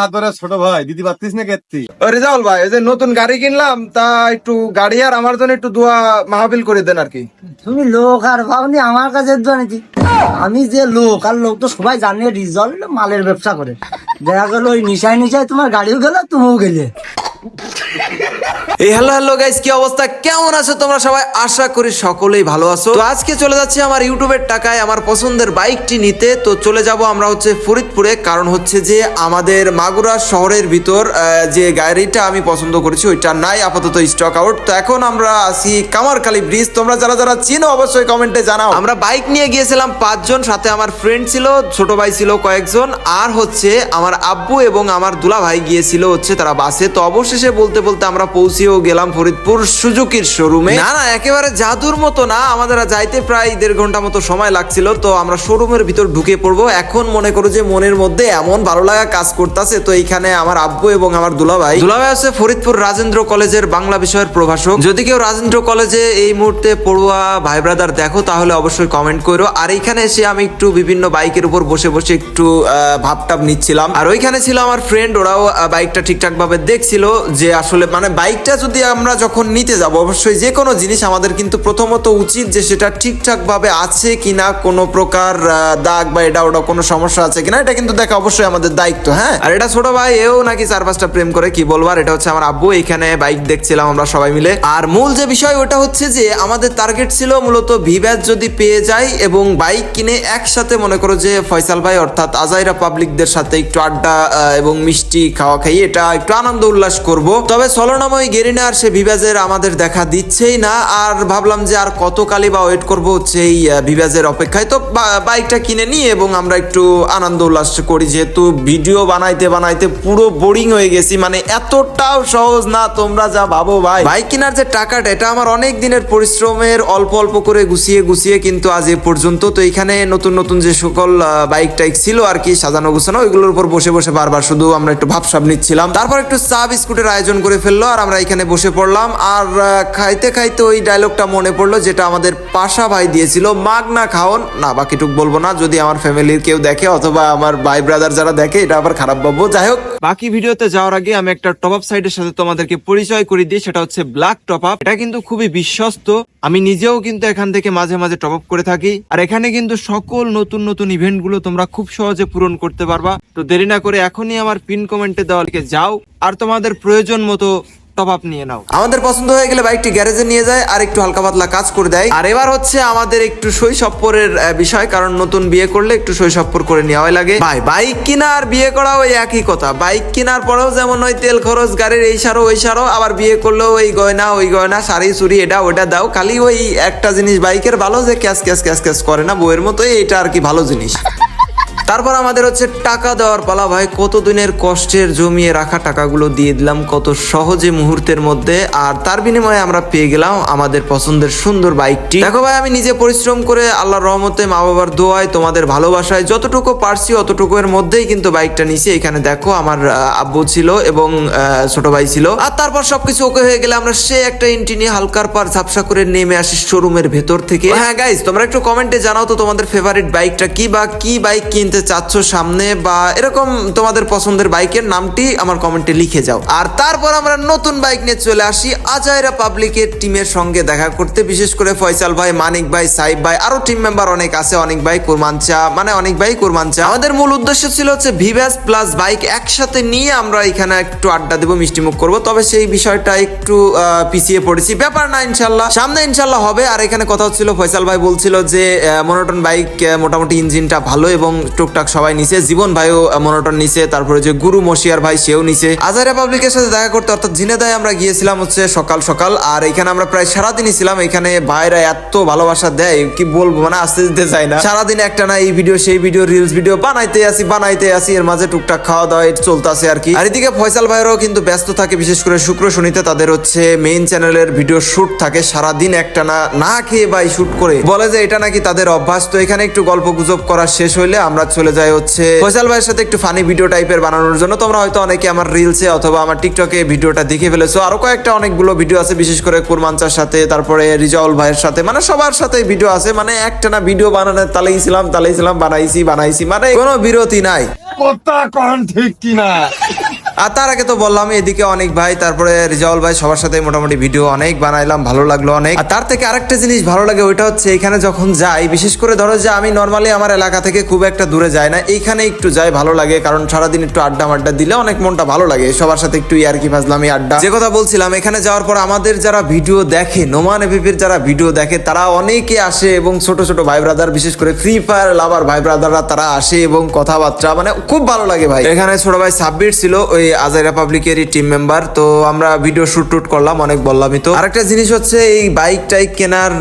হাত ধরে ছোট ভাই দিদি পারতিস না কেতি রেজাউল ভাই এই যে নতুন গাড়ি কিনলাম তা একটু গাড়ি আর আমার জন্য একটু দোয়া মাহফিল করে দেন আর কি। তুমি লোক আর ভাবনি আমার কাছে জানিছি আমি যে লোক আর লোক তো সবাই জানে রিজল্ট মালের ব্যবসা করে। দেখা গেল ওই নিশায় নিশায় তোমার গাড়িও গেল তুমিও গেলে। এই হ্যালো হ্যালো গাইস কি অবস্থা? কেমন আছো তোমরা সবাই? আশা করি সকলেই ভালো আছো। তো আজকে চলে যাচ্ছি আমার ইউটিউবের টাকায় আমার পছন্দের বাইকটি নিতে। তো চলে যাব আমরা হচ্ছে ফরিদপুরে। কারণ হচ্ছে যে আমাদের মাগুরা শহরের ভিতর যে গাড়িটা আমি পছন্দ করেছি, ওইটা নাই, আপাতত স্টক আউট তো এখন আমরা আসি কামারখালী ব্রিজ তোমরা যারা যারা চিনো, অবশ্যই কমেন্টে জানাও। আমরা বাইক নিয়ে গিয়েছিলাম পাঁচজন, সাথে আমার ফ্রেন্ড ছিল, ছোট ভাই ছিল কয়েকজন। আর হচ্ছে আমার আব্বু এবং আমার দুলা ভাই গিয়েছিল হচ্ছে তারা বাসে তো অবশেষে বলতে বলতে আমরা পৌঁছেও গেলাম ফরিদপুর সুজুকির শোরুমে না না একেবারে জাদুর মতো না আমাদের যাইতে প্রায় দেড় ঘণ্টা মতো সময় লাগছিল তো আমরা শোরুমের ভিতর ঢুকে পড়ব। এখন মনে করো যে মনের মধ্যে এমন ভালো লাগা কাজ করতেছে তো এইখানে আমার আব্বু এবং আমার দুলাভাই। দুলাভাই আছে ফরিদপুর রাজেন্দ্র কলেজের বাংলা বিষয়ের প্রভাষক। যদি কেউ রাজেন্দ্র কলেজে এই মুহূর্তে পড়ুয়া ভাই ব্রাদার দেখো তাহলে অবশ্যই কমেন্ট করো। আর এইখানে এসে আমি একটু বিভিন্ন বাইকের উপর বসে বসে একটু আহ, ভাবটাব নিচ্ছিলাম। আর ওইখানে ছিল আমার ফ্রেন্ড ওরাও বাইকটা ঠিকঠাক ভাবে দেখছিল যে আসলে মানে বাইকটা যদি আমরা যখন নিতে যাব, অবশ্যই যে কোনো জিনিস আমাদের কিন্তু প্রথমত উচিত যে সেটা ঠিকঠাক ভাবে আছে কিনা, কোনো প্রকার দাগ বা এটা ওটা কোনো সমস্যা আছে কিনা, এটা কিন্তু দেখা অবশ্যই আমাদের দায়িত্ব হ্যাঁ? আর এটা ছোট ভাই, এও নাকি চার পাঁচটা প্রেম করে, কি বলবার এটা হচ্ছে আমার আব্বু, এখানে বাইক দেখছিলাম আমরা সবাই মিলে। আর মূল যে বিষয়, ওটা হচ্ছে যে আমাদের টার্গেট ছিল মূলত ভিভ্যাজ যদি পেয়ে যাই এবং বাইক কিনে একসাথে, মনে করো যে ফয়সাল ভাই, অর্থাৎ আজাইরা পাবলিকদের সাথে একটু আড্ডা এবং মিষ্টি খাওয়া খাই এটা একটু আনন্দ উল্লাস করব। তবে সলনাময় গেরিনা আর সে ভিভাজের আমাদের দেখা দিচ্ছেই না। আর ভাবলাম যে আর কত কালি বা ওয়েট করব হচ্ছে এই ভিভাজের অপেক্ষায়। তো বাইকটা কিনে নিই এবং আমরা একটু আনন্দ উল্লাস করি যেহেতু ভিডিও বানাইতে বানাইতে পুরো বোরিং হয়ে গেছি। মানে এতটাও সহজ না, তোমরা যা ভাবো ভাই। বাইক কেনার যে টাকাটা, এটা আমার অনেক দিনের পরিশ্রমের অল্প অল্প করে গুছিয়ে গুছিয়ে কিন্তু আজ এ পর্যন্ত। তো এখানে নতুন নতুন যে সকল বাইক টাইক ছিল আর কি, সাজানো, গুছানো, ওইগুলোর উপর বসে বসে বারবার শুধু আমরা একটু ভাবসাব নিচ্ছিলাম। তারপর একটু চা বিস্কুটের আয়োজন করে ফেলল আর আমরা এখানে বসে পড়লাম। আর খাইতে খাইতে ওই ডায়লগটা মনে পড়ল, যেটা আমাদের পাশা ভাই দিয়েছিল মাগ না খাওন। না, বাকিটুক বলব না, যদি আমার ফ্যামিলির কেউ দেখে, অথবা আমার ভাই ব্রাদার যারা দেখে, এটা আবার খারাপ ভাববো। যাই হোক। বাকি ভিডিওতে যাওয়ার আগে আমি একটা টপ আপ সাইটের সাথে তোমাদেরকে পরিচয় করে দিই, সেটা হচ্ছে ব্ল্যাক টপ আপ এটা কিন্তু খুবই বিশ্বস্ত। আমি নিজেও কিন্তু এখান থেকে মাঝে মাঝে টপ আপ করে থাকি। আর এখানে কিন্তু সকল নতুন নতুন ইভেন্টগুলো তোমরা খুব সহজে পূরণ করতে পারবা। তো দেরি না করে এখনই আমার পিন কমেন্টে দেওয়া যাও। আর তোমাদের প্রয়োজন মতো টপ নিয়ে নাও। আমাদের পছন্দ হয়ে গেলে বাইকটি গ্যারেজে নিয়ে যায় আর একটু হালকা পাতলা কাজ করে দেয়। আর এবার হচ্ছে আমাদের একটু শৈশবপরের বিষয়, কারণ নতুন বিয়ে করলে একটু শৈশবপর করে নেওয়াই লাগে। ভাই, বাইক কিনা আর বিয়ে করা ওই একই কথা। বাইক কেনার পরেও যেমন ওই তেল খরচ, গাড়ির এই সারো ওই সারো আবার বিয়ে করলেও ওই গয়না ওই গয়না, শাড়ি চুরি এটা, ওটা দাও। খালি ওই একটা জিনিস বাইকের ভালো যে ক্যাশ ক্যাশ ক্যাশ ক্যাশ করে না বইয়ের মতোই এটা আর কি ভালো জিনিস। তারপর আমাদের হচ্ছে টাকা দেওয়ার পালা। ভাই কত দিনের কষ্টের জমিয়ে রাখা টাকাগুলো দিয়ে দিলাম, কত সহজে মুহূর্তের মধ্যে। আর তার বিনিময়ে আমরা পেয়ে গেলাম আমাদের পছন্দের সুন্দর বাইকটি। দেখো ভাই, আমি নিজে পরিশ্রম করে আল্লাহর রহমতে মা বাবার দোয়ায়, তোমাদের ভালোবাসায় যতটুকু পারছি অতটুকু এর মধ্যেই কিন্তু বাইকটা নিছি। এখানে দেখো আমার আব্বু ছিল এবং ছোট ভাই ছিল। আর তারপর সবকিছু ওকে হয়ে গেলে আমরা সে একটা ইন্টি নিয়ে হালকার পার ঝাপসা করে নেমে আসি শোরুমের ভেতর থেকে। হ্যাঁ গাইজ তোমরা একটু কমেন্টে জানাও তো তোমাদের ফেভারিট বাইকটা কি বা কি বাইক কিনতে চাচ্ছ সামনে বা এরকম তোমাদের পছন্দের বাইকের নামটি আমার কমেন্টে লিখে যাও। আর তারপর আমরা নতুন বাইক নিয়ে চলে আসি আজাইরা পাবলিকের টিমের সঙ্গে দেখা করতে, বিশেষ করে ফয়সাল ভাই, মানিক ভাই, সাইব ভাই, আরও টিম মেম্বার অনেক আছে, অনেক ভাই কুরমানচা মানে অনেক ভাই কুরমানচা। আমাদের মূল উদ্দেশ্য ছিল হচ্ছে ভিভ্যাস প্লাস বাইক একসাথে নিয়ে আমরা এখানে একটু আড্ডা দেবো, মিষ্টিমুখ করব। তবে সেই বিষয়টা একটু পিছিয়ে পড়েছি। ব্যাপার না, ইনশাল্লাহ। সামনে ইনশাল্লাহ হবে। আর এখানে কথা হচ্ছিল, ফয়সাল ভাই বলছিল যে মনোটন বাইক মোটামুটি ইঞ্জিনটা ভালো এবং টুকটাক সবাই নিছে, জীবন ভাইও মনোটন নিছে, তারপরে যে গুরু মশিয়ার ভাই সেও নিছে। আজারে পাবলিকের সাথে দেখা করতে, অর্থাৎ জিনেদায় আমরা গিয়েছিলাম হচ্ছে সকাল সকাল, আর এখানে আমরা প্রায় সারাদিনই ছিলাম। এখানে ভাইরা এত ভালোবাসা দেয়, কি বলব মানে আসতে দিতে চাই না। সারাদিন একটা না এই ভিডিও সেই ভিডিও রিলস ভিডিও বানাইতে আসি বানাইতে আসি, এর মাঝে টুকটাক খাওয়া দাওয়া চলতেছে আর কি। আর এদিকে ফয়সাল ভাইরাও কিন্তু ব্যস্ত থাকে, বিশেষ করে শুক্র শনিতে তাদের হচ্ছে মেইন চ্যানেলের ভিডিও শুট থাকে। সারাদিন একটা না না খেয়ে ভাই শুট করে। বলে যে এটা নাকি তাদের অভ্যাস, তো এখানে একটু গল্প গুজব করা শেষ হইলে আমরা চলে যায় হচ্ছে ফয়সাল ভাইয়ের সাথে একটু ফানি ভিডিও টাইপের বানানোর জন্য। তোমরা হয়তো অনেকে আমার রিলসে অথবা আমার টিকটকে ভিডিওটা দেখে ফেলেছো। আরও কয়েকটা অনেকগুলো ভিডিও আছে, বিশেষ করে কুরমানচার সাথে, তারপরে রিজাউল ভাইয়ের সাথে। মানে সবার সাথে ভিডিও আছে। মানে একটা না ভিডিও বানানোর তালেই ছিলাম তালেই ছিলাম, বানাইছি বানাইছি। মানে কোনো বিরতি নাই। কথা কন ঠিক কিনা? আর তার আগে তো বললাম, এদিকে অনেক ভাই, তারপরে রিজাউল ভাই সবার সাথে মোটামুটি ভিডিও অনেক বানাইলাম, ভালো লাগল অনেক। আর তার থেকে আরেকটা জিনিস ভালো লাগে, ওইটা হচ্ছে এখানে যখন যাই, বিশেষ করে ধরো যে আমি নর্মালি আমার এলাকা থেকে খুব একটা দূরে যাই না, এইখানে একটু যাই ভালো লাগে, কারণ সারাদিন একটু আড্ডা মাড্ডা দিলে অনেক মনটা ভালো লাগে। সবার সাথে একটু ইয়ারকি ফাজলামি, আড্ডা। যে কথা বলছিলাম, এখানে যাওয়ার পর আমাদের যারা ভিডিও দেখে, নোমান এপিপির যারা ভিডিও দেখে, তারা অনেকে আসে এবং ছোট ছোট ভাই ব্রাদার বিশেষ করে ফ্রি ফায়ার লাভার ভাই ব্রাদাররা তারা আসে এবং কথাবার্তা মানে খুব ভালো লাগে ভাই। এখানে ছোট ভাই সাব্বির ছিল, ওই আজাইরা পাবলিকেরই টিম মেম্বার তো আমরা ভিডিও শুট টুট করলাম, অনেক বললামই তো। আরেকটা জিনিস হচ্ছে, এই বাইক টাইক কেনার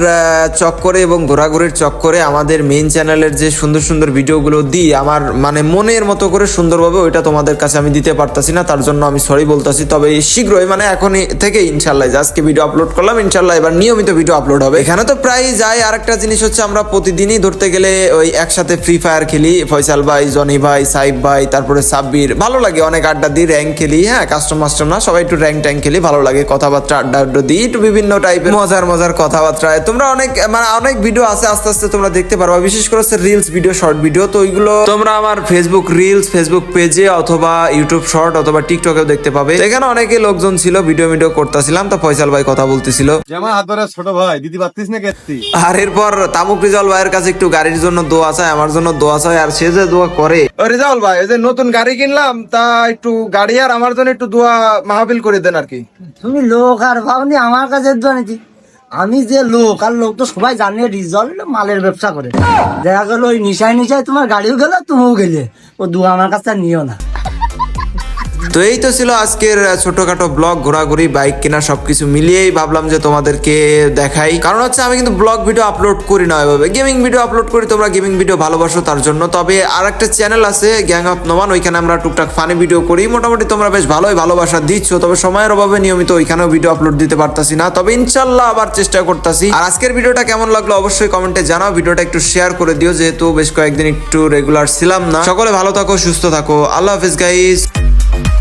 চক্করে এবং ঘোরাঘুরির চক্করে আমাদের মেইন চ্যানেলের যে সুন্দর সুন্দর ভিডিওগুলো দিই, আমার মানে মনের মতো করে সুন্দরভাবে ওইটা তোমাদের কাছে আমি দিতে পারতাছি না, তার জন্য আমি সরি বলতাছি। তবে শীঘ্রই মানে এখনই থেকে ইনশাল্লাহ আজকে ভিডিও আপলোড করলাম ইনশাল্লাহ এবার নিয়মিত ভিডিও আপলোড হবে। এখানে তো প্রায় যাই, আরেকটা জিনিস হচ্ছে আমরা প্রতিদিনই ধরতে গেলে ওই একসাথে ফ্রি ফায়ার খেলি, ফয়সাল ভাই, জনি ভাই সাইব ভাই, তারপরে সাব্বির, ভালো লাগে, অনেক আড্ডা দিই র্যাঙ্ক খেলি হ্যাঁ কাস্টম মাস্টম না সবাই একটু র্যাঙ্ক ট্যাঙ্ক খেলি ভালো লাগে কথাবার্তা আড্ডা আড্ডা দিই একটু বিভিন্ন টাইপের মজার মজার কথাবার্তা তোমরা অনেক মানে অনেক ভিডিও আছে আস্তে আস্তে তোমরা দেখতে পারবা বিশেষ করে রিলস ভিডিও শর্ট ভিডিও তো ওইগুলো তোমরা আমার ফেসবুক রিলস ফেসবুক পেজে অথবা ইউটিউব শর্ট অথবা টিকটকেও দেখতে পাবে। এখানে অনেকে লোকজন ছিল ভিডিও ভিডিও করতেছিলাম তো ফয়সাল ভাই কথা বলতেছিল। আমার হাত ধরে ছোট ভাই দিদি পারতিস না কেত্তি আর এরপর তামুক রিজাল ভাইয়ের কাছে একটু গাড়ির জন্য দোয়া চায় আমার জন্য দোয়া চায় আর সে যে দোয়া করে। ও রেজাউল ভাই ওই যে নতুন গাড়ি কিনলাম তা একটু গাড়ি আর আমার জন্য একটু দোয়া মাহবিল করে দেন আর কি। তুমি লোক আর ভাবনি, আমার কাছে জানিছি আমি যে লোক, আর লোক তো সবাই জানে রিজল্ট মালের ব্যবসা করে। দেখা গেলো ওই নিশায় নিশায় তোমার গাড়িও গেলো, তুমিও গেলে। ও দু আমার কাছে নিও না। তো এই তো ছিল আজকের ছোটখাটো ব্লগ ঘোরাঘুরি বাইক কেনা, সবকিছু মিলিয়েই ভাবলাম যে তোমাদেরকে দেখাই। কারণ হচ্ছে আমি কিন্তু ব্লগ ভিডিও আপলোড করি না এভাবে গেমিং ভিডিও আপলোড করি, তোমরা গেমিং ভিডিও ভালোবাসো তার জন্য। তবে আর একটা চ্যানেল আছে গ্যাং অফ নোমান ওইখানে আমরা টুকটাক ফানি ভিডিও করি। মোটামুটি তোমরা বেশ ভালোই ভালোবাসা দিচ্ছ, তবে সময়ের অভাবে নিয়মিত ওইখানেও ভিডিও আপলোড দিতে পারতাছি না। তবে ইনশাল্লাহ আবার চেষ্টা করতেছি। আর আজকের ভিডিওটা কেমন লাগল অবশ্যই কমেন্টে জানাও। ভিডিওটা একটু শেয়ার করে দিও, যেহেতু বেশ কয়েকদিন একটু রেগুলার ছিলাম না। সকলে ভালো থাকো, সুস্থ থাকো। আল্লাহ হাফিজ গাইস Bye.